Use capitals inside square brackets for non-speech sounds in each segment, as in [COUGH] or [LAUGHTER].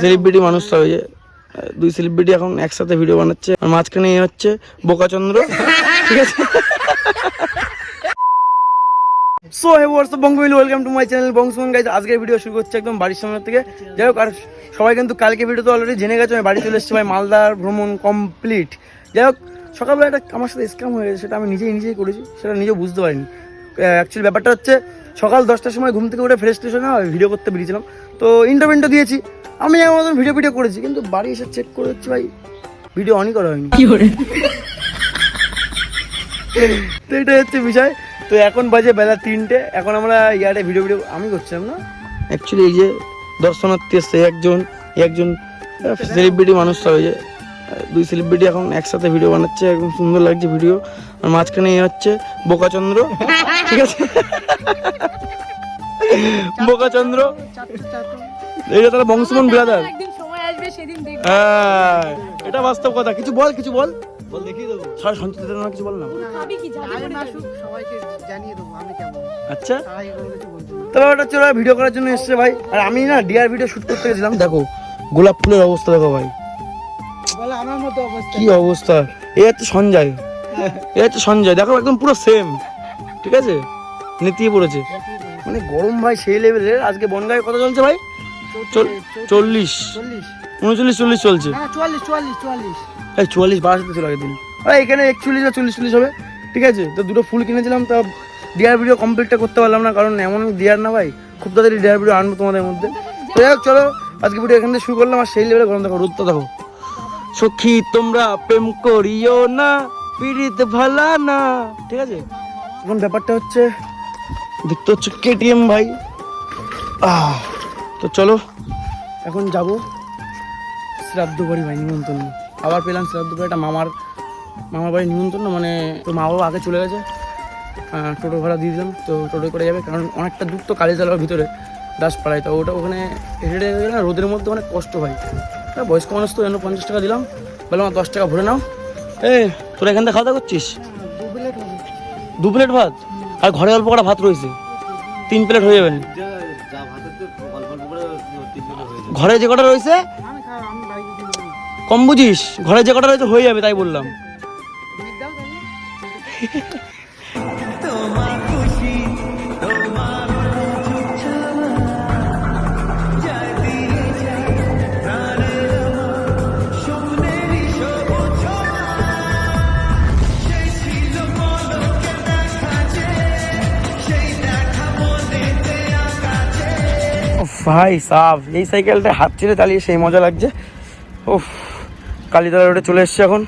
Celebrity মানুষ তো যে দুই সেলিব্রিটি এখন একসাথে ভিডিও বানাচ্ছে। আর মাঝখানে এই হচ্ছে বোকাচন্দ্র ঠিক আছে? সো হে হোয়াটসঅ্যাপ বঙ্গমিল ওয়েলকাম টু মাই চ্যানেল বংশমন গাইজ আজকের ভিডিও শুরু করছে একদম বাড়ির সামনে থেকে। যাই হোক আর সবাই কিন্তু কালকে ভিডিও তো অলরেডি জেনে গেছে আমি বাড়ি চলে এসেছি ভাই মালদার ভ্রমণ কমপ্লিট যাই হোক সকালবেলা একটা আমার সাথে স্ক্যাম হয়ে গেছে সেটা আমি নিজেই নিজেই করেছি সেটা নিজেও বুঝতে পারিনি। অ্যাকচুয়ালি ব্যাপারটা হচ্ছে সকাল দশটার সময় ঘুম থেকে উঠে ফ্রেশ ট্রেশ হয়ে না ভিডিও করতে বেরিয়েছিলাম। তো ইন্টারভিউটা দিয়েছি। আমি আমার মতন ভিডিও ভিডিও করেছি কিন্তু বাড়ি এসে চেক করে হচ্ছে ভাই ভিডিও অনই করা হয়নি। তো এটাই হচ্ছে বিষয়। তো এখন বাজে বেলা তিনটে এখন আমরা ইয়ারে ভিডিও ভিডিও আমি করছিলাম না? অ্যাকচুয়ালি এই যে দর্শনার্থী এসছে একজন একজন সেলিব্রিটি মানুষ তো ওই যে দুই সেলিব্রিটি এখন একসাথে ভিডিও বানাচ্ছে একদম সুন্দর লাগছে ভিডিও আর মাঝখানে এ হচ্ছে বোকাচন্দ্র। ঠিক আছে? বোকাচন্দ্র। এইটা তাহলে বংশমন ব্রাদার একদিন সময় আসবে সেদিন দেখব। হ্যাঁ এটা বাস্তব কথা। কিছু বল কিছু বল। বল দেখিয়ে দেবো সারা সঞ্চিত কিছু বল না। খাবি কি জানি আগে আসুক সবাইকে জানিয়ে দেবো আমি কেমন। আচ্ছা। তবে ওটা ভিডিও করার জন্য এসছে ভাই। আর আমি না ডিয়ার ভিডিও শুট করতে গেছিলাম। দেখো গোলাপ ফুলের অবস্থা দেখো ভাই। বলে আমার মতো অবস্থা। কি অবস্থা? এই হচ্ছে সঞ্জয়। এই হচ্ছে সঞ্জয়। দেখো একদম পুরো সেম ঠিক আছে? নেতিয়ে পড়েছে। মানে গরম ভাই সেই লেভেলের আজকে বনগায় কত চলছে ভাই? চল্লিশ। চল্লিশ। উনচল্লিশ চল্লিশ চলছে। হ্যাঁ চুয়াল্লিশ চুয়াল্লিশ চুয়াল্লিশ। এই চুয়াল্লিশ ছিল আগের দিন। আরে এখানে একচল্লিশ বা চল্লিশ চল্লিশ হবে। ঠিক আছে? তো দুটো ফুল কিনেছিলাম তা ডিয়ার ভিডিও কমপ্লিটটা করতে পারলাম না কারণ এমন ডিয়ার না ভাই। খুব তাড়াতাড়ি ডিয়ার ভিডিও আনব তোমাদের মধ্যে। তো যাই হোক চলো আজকে ভিডিও এখান থেকে শুরু করলাম আর সেই লেভেলে গরম দেখো রোদটা দেখো সখী তোমরা প্রেম করিও না পীড়িত ভালা না। ঠিক আছে? এখন ব্যাপারটা হচ্ছে দেখতে হচ্ছে কেটিএম ভাই। আহ তো চলো। এখন যাব শ্রাদ্ধ বাড়ি ভাই নিমন্ত্রণ। আবার পেলাম শ্রাদ্ধ বাড়ি একটা মামার মামার বাড়ি নিমন্ত্রণ মানে তো মা বাবা আগে চলে গেছে। টোটো ভাড়া দিয়ে দিলাম তো টোটো করে যাবে কারণ অনেকটা দূর তো কালীতলার ভিতরে দাসপাড়ায়। তো ওটা ওখানে হেঁটে গেলে না রোদের মধ্যে অনেক কষ্ট হয়। বয়স্ক মানুষ তো জন্য পঞ্চাশ টাকা দিলাম। বললাম দশ টাকা ভরে নাও। এ তোরা এখান থেকে খাওয়া দাওয়া করছিস? দু প্লেট ভাত? আর ঘরে অল্প কটা ভাত রয়েছে। তিন প্লেট হয়ে যাবে। ঘরে যে কটা রয়েছে? কম বুঝিস, ঘরে যে কটা রয়েছে হয়ে যাবে, তাই বললাম। ভাই সাফ এই সাইকেলটা হাত ছেড়ে চালিয়ে সেই মজা লাগছে। উফ, কালীতলা রোডে চলে এসছে এখন।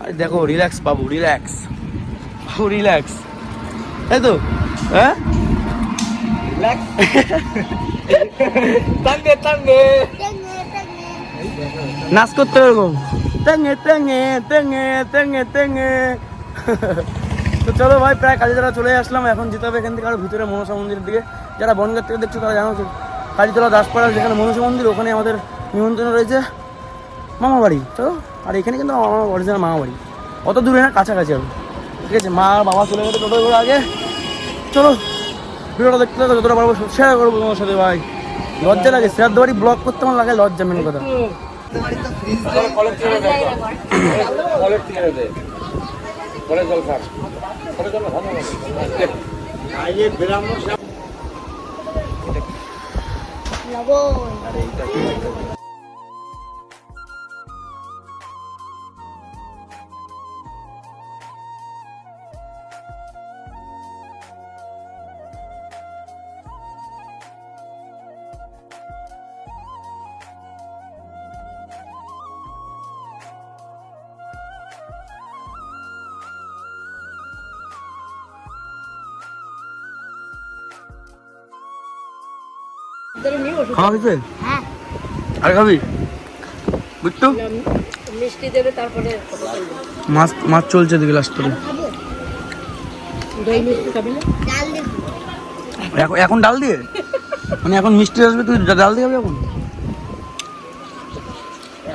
আরে দেখো রিল্যাক্স বাবু রিল্যাক্স বাবু রিল্যাক্স তাই তো হ্যাঁ? নাচ করতে হবে এরকম। তেঙ্গে তেঙ্গে তেঙ্গে তেঙ্গে তেঙ্গে তো চলো ভাই, প্রায় কালীতলা চলে আসলাম। এখন যেতে হবে এখান থেকে আরও ভিতরে মনসা মন্দিরের দিকে। যারা বনগাঁ থেকে দেখছ তারা জানো কালীতলা দাসপাড়া যেখানে মনুষ্য মন্দির ওখানে আমাদের নিমন্ত্রণ রয়েছে মামা বাড়ি চলো আর এখানে কিন্তু আমার অরিজিনাল মামা বাড়ি অত দূরে না কাছাকাছি আর ঠিক আছে মা আর বাবা চলে গেছে টোটো করে আগে। চলো ভিডিওটা দেখতে থাকো যতটা পারব শেয়ার করব তোমার সাথে ভাই। লজ্জা লাগে শ্রাদ্ধ বাড়ি ব্লগ করতে আমার লাগে লজ্জা মেন কথা। La voy. খাওয়া হয়েছে? হ্যাঁ। আর খাবি? বুঝতো মিষ্টি দেবে তারপরে মাছ মাছ চলছে দিকে লাস্ট করে। এখন এখন ডাল দিয়ে? মানে এখন মিষ্টি আসবে তুই ডাল দিয়ে হবে এখন?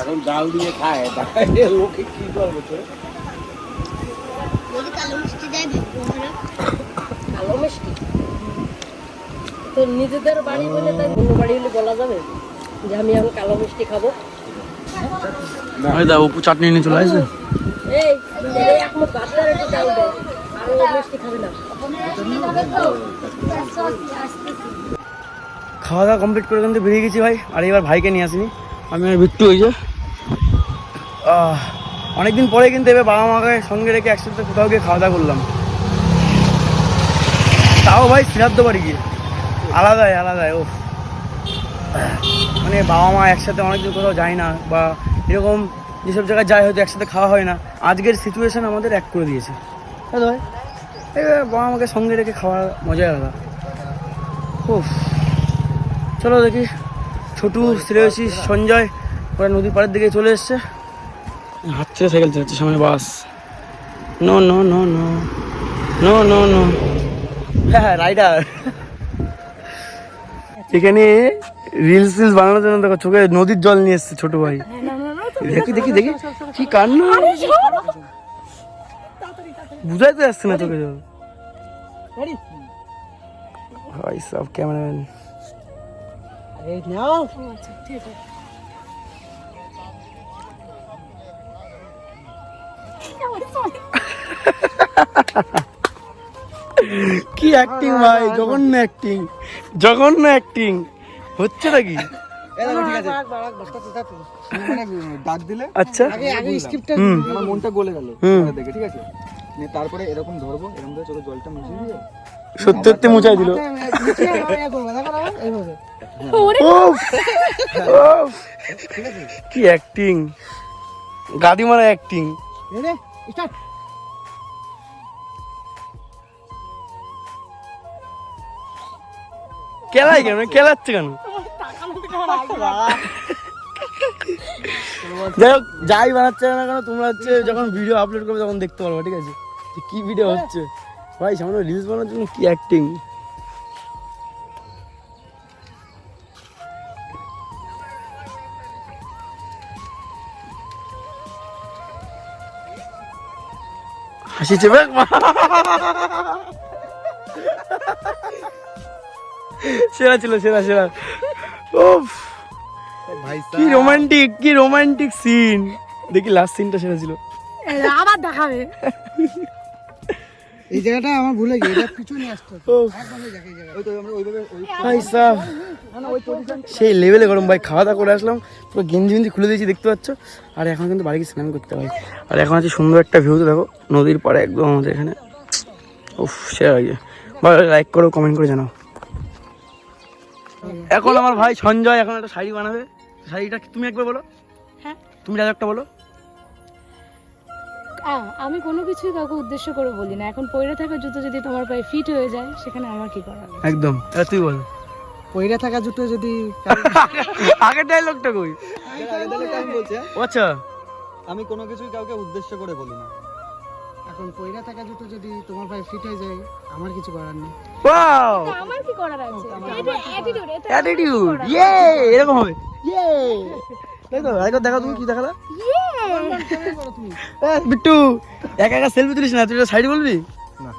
এখন ডাল দিয়ে খায় লোকে কি করবে তো? ভালো মিষ্টি? তো নিজেদের বাড়ি বলে তাই অন্য বাড়ি হলে বলা যাবে যে আমি এখন কালো মিষ্টি খাব। ওই দা উপু চাটনি নিয়ে চলে আসছে এই এই এক মুখ ভাত আর একটু ডাল দে আর মিষ্টি খাবে না। খাওয়া দাওয়া কমপ্লিট করে কিন্তু বেরিয়ে গেছি ভাই আর এবার ভাইকে নিয়ে আসিনি। আমি আর বিট্টু ওই যে। অনেকদিন পরে কিন্তু এবার বাবা মাকে সঙ্গে রেখে একসাথে কোথাও গিয়ে খাওয়া দাওয়া করলাম। তাও ভাই শ্রীরাদ্দ বাড়ি গিয়ে। আলাদাই আলাদাই ও মানে বাবা মা একসাথে অনেকদিন কোথাও যায় না, বা এরকম যেসব জায়গায় যায় হয়তো একসাথে খাওয়া হয় না, আজকের সিচুয়েশান আমাদের এক করে দিয়েছে। তাই ভাই। এবার বাবা মাকে সঙ্গে রেখে খাওয়ার মজাই আলাদা। উফ। চলো দেখি, ছোটু, শ্রেয়সী, সঞ্জয়, ওরা নদীর পাড়ের দিকে চলে এসছে। হাত ছেড়ে সাইকেল চালাচ্ছে, সামনে bus. No no no no no no no হ্যাঁ হ্যাঁ রাইডার এখানে রিলস রিলস বানানোর জন্য দেখো চোখে নদীর জল নিয়ে এসছে ছোট ভাই দেখি দেখি দেখি কি কান্না বুঝাইতে আসছে না চোখে জল ভাই সব ক্যামেরাম্যান কি অ্যাক্টিং ভাই জঘন্য অ্যাক্টিং জঘন্য অ্যাক্টিং হচ্ছে নাকি? ঠিক আছে। মানে ডাক দিলে আচ্ছা। আগে আগে স্ক্রিপ্টটা আমার মনটা গলে গেল। দেখে ঠিক আছে? নিয়ে তারপরে এরকম ধরবো এরকম ধরে চোখে জলটা মুছিয়ে দিয়ে। সত্যি সত্যি মুচাই দিল। উফ। কি অ্যাক্টিং গাদি মারা অ্যাক্টিং স্টার্ট কেলাই কেন? কেলাচ্ছে কেন? যাই হোক, যাই বানাচ্ছে না কেন, তোমরা হচ্ছে যখন ভিডিও আপলোড করবে তখন দেখতে পারব, ঠিক আছে? কি ভিডিও হচ্ছে? ভাই, সামনে রিলস বানানোর জন্য কি অ্যাক্টিং হাসি চেপে? সেরা ছিল সেরা সেরা। উফ ভাই কি রোমান্টিক কি রোমান্টিক সিন দেখি লাস্ট সিনটা সেরা ছিল। আবার দেখাবে। এই জায়গাটা আমার ভুলে গিয়ে এটা পিছনে আসতো ভাই সাহ। সেই লেভেলে গরম ভাই খাওয়া দাওয়া করে আসলাম। পুরো গেঞ্জি গেঞ্জি খুলে দিয়েছি দেখতে পাচ্ছ? আর এখন কিন্তু বাড়ি স্নান করতে হয়। আর এখন আছে সুন্দর একটা ভিউ তো দেখো নদীর পাড়ে একদম আমাদের এখানে। উফ সেরা লাগে। ভালো লাইক করো কমেন্ট করে জানাও। এখন আমার ভাই সঞ্জয় এখন একটা শাড়ি বানাবে। শাড়িটা তুমি একবার বলো। হ্যাঁ। তুমি একটা বলো। আহ, আমি কোনো কিছুই কাউকে উদ্দেশ্য করে বলি না। এখন পরে থাকা জুতো যদি তোমার পায়ে ফিট হয়ে যায় সেখানে আমার কি করার? একদম। এটা তুই বল। পয়রা থাকা জুতো যদি [LAUGHS] আগের ডায়লগটা কই? আগে দিলে আমি বলছি হ্যাঁ? আচ্ছা। আমি কোনো কিছুই কাউকে উদ্দেশ্য করে বলি না। এখন পয়রা থাকা জুতো যদি তোমার পায়ে ফিট হয়ে যায় আমার কিছু করার নেই। ওয়াও আমার কি করার আছে? এটা অ্যাটিটিউড এটা অ্যাটিটিউড ইয়ে এরকম হবে? ইয়ে তাই তো আরেকবার দেখা তুমি কি দেখালা? এ, বিট্টু একা একা সেলফি তুলিস না তুই সাইড বলবি? না।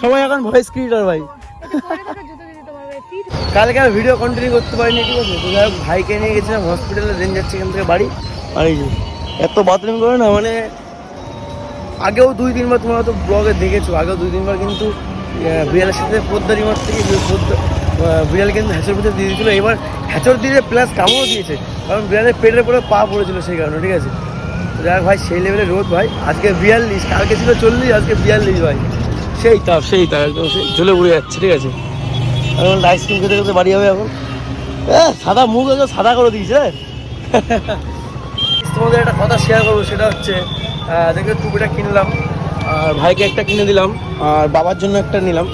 সবাই এখন ভয়েস ক্রিয়েটর ভাই। পরে থাকা জুতো যদি তোমার পায়ে ফিট কালকে আর ভিডিও কন্টিনিউ করতে পারিনি ঠিক আছে? তো যাই হোক ভাইকে নিয়ে গেছিলাম হসপিটালে দেন যাচ্ছে এখান থেকে বাড়ি। আর এই যে এত বাথরুম করে না মানে আগেও দুই তিনবার তোমরা হয়তো ব্লগে দেখেছ আগেও দুই তিনবার কিন্তু বিড়ালের সাথে পোদ্দারি মার থেকে বিড়াল কিন্তু হ্যাঁচর ভিতরে দিয়ে দিয়েছিল। এবার হ্যাঁচর দিয়ে প্লাস কামড়ও দিয়েছে কারণ বিড়ালের পেটের পরে পা পড়েছিল সেই কারণে ঠিক আছে? হোক ভাই সেই লেভেলের রোদ ভাই। আজকে বিয়াল্লিশ কালকে ছিল চল্লিশ আজকে বিয়াল্লিশ ভাই। সেই তাপ সেই তাপ একদম সেই ঝুলে উড়ে যাচ্ছে ঠিক আছে? এখন আইসক্রিম খেতে খেতে বাড়ি হবে এখন। সাদা মুখ একদম সাদা করে দিয়েছে। [LAUGHS] তোমাদের একটা কথা শেয়ার করব সেটা হচ্ছে দেখবে টুপিটা কিনলাম। আর ভাইকে একটা কিনে দিলাম আর বাবার জন্য একটা নিলাম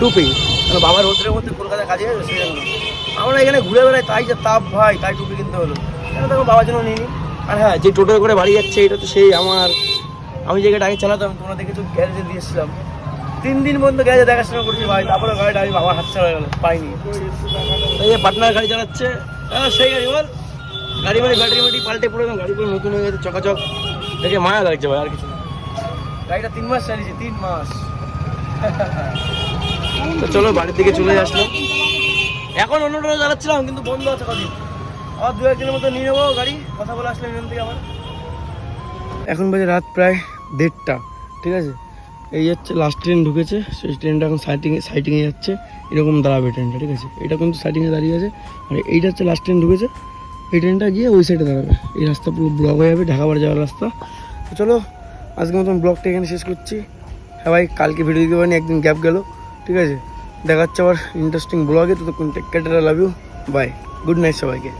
টুপি। কারণ বাবার হোটেলের মধ্যে কলকাতা কাজে আমরা এখানে ঘুরে বেড়াই তাই যে তাপ ভাই তাই টুপি কিনতে হলো। কেন দেখো বাবার জন্য নিইনি? আর হ্যাঁ যে টোটো করে বাড়ি যাচ্ছে এটা তো সেই আমার আমি যে গাড়ি আগে চালাতাম তোমরা দেখে দেখেছ গ্যারেজে দিয়েছিলাম তিন দিন পর্যন্ত গ্যারেজে দেখাশোনা করছি ভাই তারপরে গাড়িটা আমি বাবার হাত ছাড়া গেল পাইনি। এই যে পার্টনার গাড়ি চালাচ্ছে আহ, সেই গাড়ি বল। গাড়ি মানে ব্যাটারি মাটি পাল্টে পড়ে গাড়ি পুরো নতুন হয়ে গেছে চকাচক। দেখে মায়া লাগছে ভাই আর কিছু। গাড়িটা তিন মাস চালিয়েছি তিন মাস। তো চলো বাড়ির দিকে চলে আসলো। এখন অন্য টোটো চালাচ্ছিলাম কিন্তু বন্ধ আছে কদিন। আবার দু একদিনের মতো নিয়ে নেব গাড়ি কথা বলে আসলাম এখান থেকে আবার। এখন বাজে রাত প্রায় দেড়টা ঠিক আছে? এই যাচ্ছে লাস্ট ট্রেন ঢুকেছে সেই ট্রেনটা এখন সাইটিংয়ে সাইটিংয়ে যাচ্ছে এরকম দাঁড়াবে ট্রেনটা ঠিক আছে? এটা কিন্তু সাইটিংয়ে দাঁড়িয়ে আছে আর এইটা হচ্ছে লাস্ট ট্রেন ঢুকেছে। এই ট্রেনটা গিয়ে ওই সাইডে দাঁড়াবে। এই রাস্তা পুরো ব্লক হয়ে যাবে, ঢাকা বাড়ি যাওয়ার রাস্তা। তো চলো, আজকে মতন ব্লগটা এখানে শেষ করছি। হ্যাঁ ভাই, কালকে ভিডিও দিতে পারিনি, একদিন গ্যাপ গেল। ঠিক আছে? দেখাচ্ছে আবার ইন্টারেস্টিং ব্লগে তো take care love you bye good night সবাইকে।